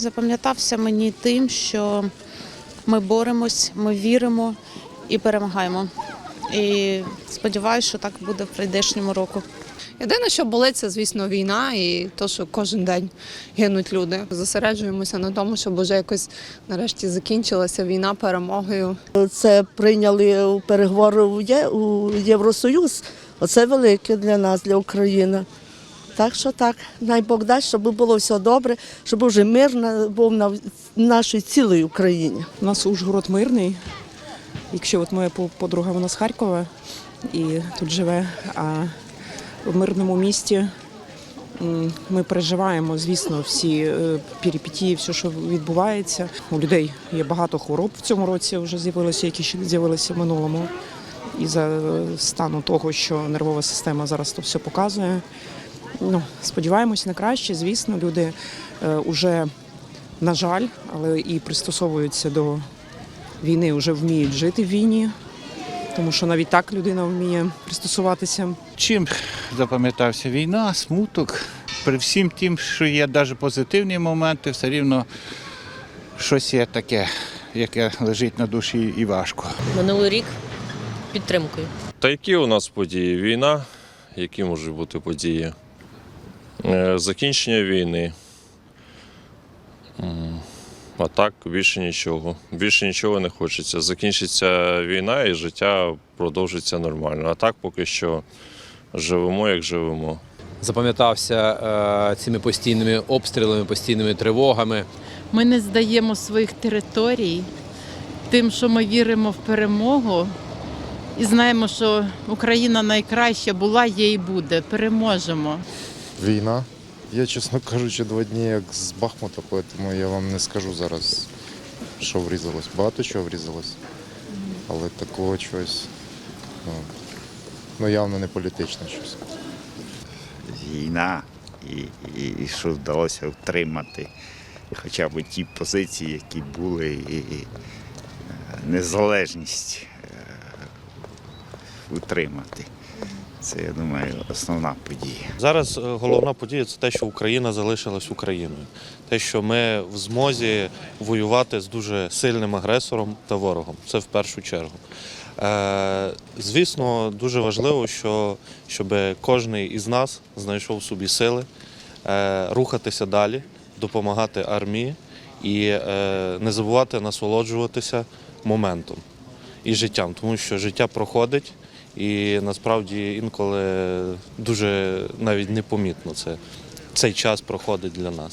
запам'ятався мені тим, що ми боремось, ми віримо і перемагаємо. І сподіваюся, що так буде в прийдешньому року. Єдине, що болить, це, звісно, війна і то, що кожен день гинуть люди. Зосереджуємося на тому, щоб вже якось нарешті закінчилася війна перемогою. Це прийняли переговори у Євросоюз. Оце велике для нас, для України. Так що так, най Бог дасть, щоб було все добре, щоб вже мир був на нашій цілій Україні. У нас Ужгород мирний. Якщо от моя подруга вона з Харкова і тут живе, а в мирному місті ми переживаємо, звісно, всі е, перипетії, все, що відбувається. У людей є багато хвороб в цьому році вже з'явилося, які ще з'явилися в минулому. І за стану того, що нервова система зараз то все показує. Ну, сподіваємось на краще. Звісно, люди е, вже, на жаль, але і пристосовуються до війни, вже вміють жити в війні, тому що навіть так людина вміє пристосуватися. Чим запам'ятався війна, смуток. При всім тим, що є навіть позитивні моменти, все рівно щось є таке, яке лежить на душі і важко. Минулий рік підтримкою. Та які у нас події? Війна, які можуть бути події? Е, Закінчення війни. А так більше нічого. Більше нічого не хочеться. Закінчиться війна і життя продовжиться нормально. А так поки що живемо, як живемо. запам'ятався е, цими постійними обстрілами, постійними тривогами. Ми не здаємо своїх територій тим, що ми віримо в перемогу і знаємо, що Україна найкраща була, є і буде. Переможемо. Війна. Я, чесно кажучи, два дні як з Бахмута, тому я вам не скажу зараз, що врізалось. Багато чого врізалось. Але такого чогось, ну, ну явно не політичне щось. війна і, і, і що вдалося втримати хоча б ті позиції, які були, і, е, незалежність е, утримати. Це, я думаю, основна подія. Зараз е, головна подія це те, що Україна залишилась Україною, те, що ми в змозі воювати з дуже сильним агресором та ворогом. Це в першу чергу. Е, звісно, дуже важливо, що, щоб кожен із нас знайшов собі сили е, рухатися далі, допомагати армії і не забувати насолоджуватися моментом і життям, тому що життя проходить. І насправді інколи дуже навіть непомітно це цей час проходить для нас.